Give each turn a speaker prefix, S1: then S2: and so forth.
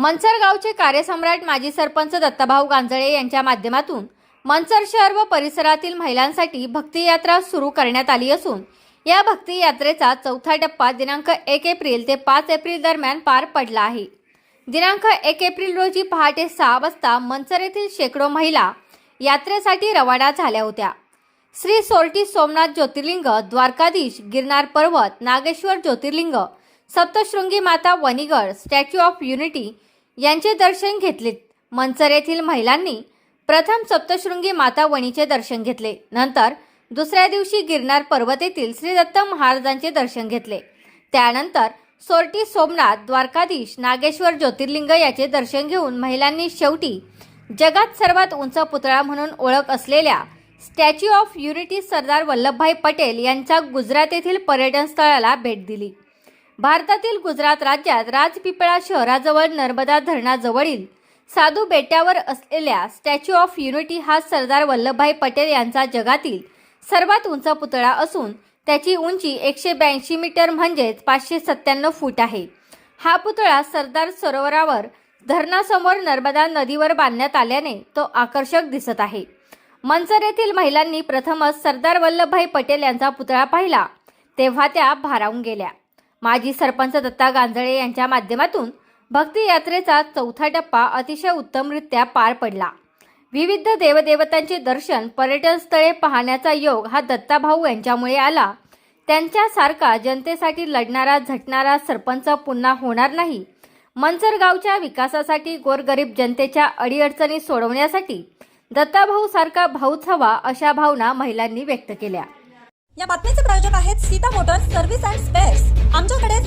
S1: मनसर गावचे कार्यसम्राट माजी सरपंच दत्ताभाऊ गांजळे यांच्या माध्यमातून मनसर शहर व परिसरातील महिलांसाठी भक्ती यात्रा सुरू करण्यात आली असून या भक्ती यात्रेचा चौथा टप्पा दिनांक एक एप्रिल ते पाच एप्रिल दरम्यान पार पडला आहे. दिनांक एक एप्रिल रोजी पहाटे सहा वाजता मनसर येथील शेकडो महिला यात्रेसाठी रवाना झाल्या होत्या. श्री सोरटी सोमनाथ ज्योतिर्लिंग द्वारकाधीश गिरनार पर्वत नागेश्वर ज्योतिर्लिंग सप्तशृंगी माता वणीगड स्टॅच्यू ऑफ युनिटी यांचे दर्शन घेतले. मनसर येथील महिलांनी प्रथम सप्तशृंगी माता वणीचे दर्शन घेतले. नंतर दुसऱ्या दिवशी गिरनार पर्वत येथील श्री दत्त महाराजांचे दर्शन घेतले. त्यानंतर सोरटी सोमनाथ द्वारकाधीश नागेश्वर ज्योतिर्लिंग याचे दर्शन घेऊन महिलांनी शेवटी जगात सर्वात उंच पुतळा म्हणून ओळख असलेल्या statue of unity Sardar Vallabhbhai Patel यांच्या गुजरात येथील पर्यटन स्थळाला भेट दिली. भारतातील गुजरात राज्यात राजपिपळा शहराजवळ नर्मदा धरणाजवळील साधू बेट्यावर असलेल्या स्टॅच्यू ऑफ युनिटी हा सरदार वल्लभभाई पटेल यांचा जगातील सर्वात उंच पुतळा असून त्याची उंची एकशे ब्याऐंशी मीटर म्हणजेच पाचशे सत्त्याण्णव फूट आहे. हा पुतळा सरदार सरोवरावर धरणासमोर नर्मदा नदीवर बांधण्यात आल्याने तो आकर्षक दिसत आहे. मनसर येथील महिलांनी प्रथमच सरदार वल्लभभाई पटेल यांचा पुतळा पाहिला तेव्हा त्या भारावून गेल्या. माजी सरपंच दत्ता गांजळे यांच्या माध्यमातून भक्ती यात्रेचा चौथा टप्पा अतिशय उत्तमरित्या पार पडला. विविध देवदेवतांचे दर्शन पर्यटन स्थळे पाहण्याचा योग हा दत्ताभाऊ यांच्यामुळे आला. त्यांच्यासारखा जनतेसाठी लढणारा झटणारा सरपंच पुन्हा होणार नाही. मनसर गावच्या विकासासाठी गोरगरीब जनतेच्या अडीअडचणी सोडवण्यासाठी दत्ताभाऊ सारखा भाऊच हवा अशा भावना महिलांनी व्यक्त केल्या.
S2: या बातमीचे प्रायोजक आहेत Sita motors service and spares